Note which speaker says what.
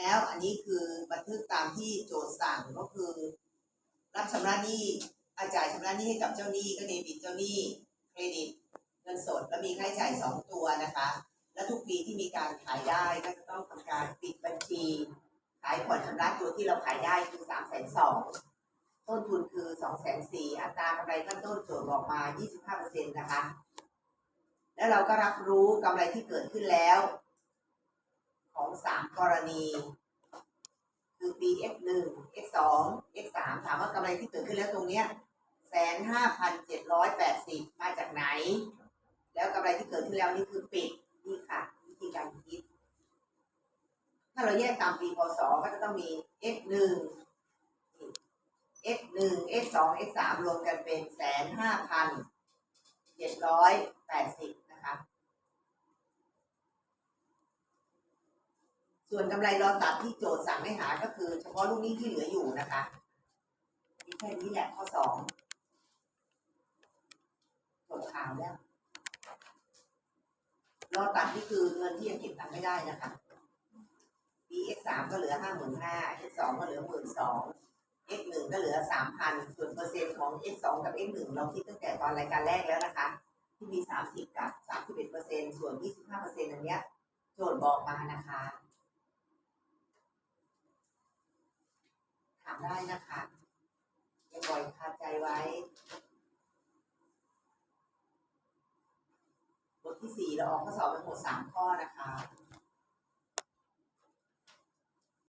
Speaker 1: แล้วอันนี้คือบันทึกตามที่โจทย์สั่งก็คือ รับชำระหนี้อาจ่ายชำระหนี้ให้กับเจ้าหนี้ก็เดบิตเจ้าหนี้เครดิตเงินสดแล้วมีค่าใช้จ่ายสองตัวนะคะ และทุกปีที่มีการขายได้ก็จะต้องทำการปิดบัญชี ขายผ่อนชำระตัวที่เราขายได้คือสามแสนสองต้นทุนคือสองแสนสี่อัตรากำไรขั้นต้นโจทย์บอกมายี่สิบห้าเปอร์เซ็นต์นะคะ แล้วเราก็รับรู้กำไรที่เกิดขึ้นแล้ว ของสามกรณี คือปี F หนึ่ง F สอง F สามถามว่ากำไรที่เกิดขึ้นแล้วตรงเนี้ยแสนห้าพันเจ็ดร้อยแปดสิบมาจากไหน แล้วกำไรที่เกิดขึ้นแล้วนี่คือปิดนี่ค่ะวิธีการคิด ถ้าเราแยกตามปีพศก็จะต้องมี F หนึ่ง F หนึ่ง F สอง F สามรวมกันเป็นแสนห้าพันเจ็ดร้อยแปดสิบนะคะ ส่วนกำไรรอตัดที่โจทย์สั่งให้หาก็คือ เฉพาะลูกหนี้ที่เหลืออยู่นะคะมีแค่นี้แหละข้อสองจบข่าวแล้ว รอตัดนี่คือเงินที่ยังเก็บตังค์ไม่ได้นะคะ BX สามก็เหลือห้าหมื่นห้า X สองก็เหลือหมื่นสอง X หนึ่งก็เหลือสามพันส่วนเปอร์เซ็นต์ของ X สองกับ X หนึ่งเราคิดตั้งแต่ตอนรายการแรกแล้วนะคะ ที่มีสามสิบกับสามสิบเอ็ดเปอร์เซ็นต์ส่วนยี่สิบห้าเปอร์เซ็นต์อันเนี้ย โจทย์บอกมานะคะ ถาม ได้นะคะอย่าปล่อยคาใจไว้ บทที่สี่เราออกข้อสอบทั้งหมดสามข้อนะคะ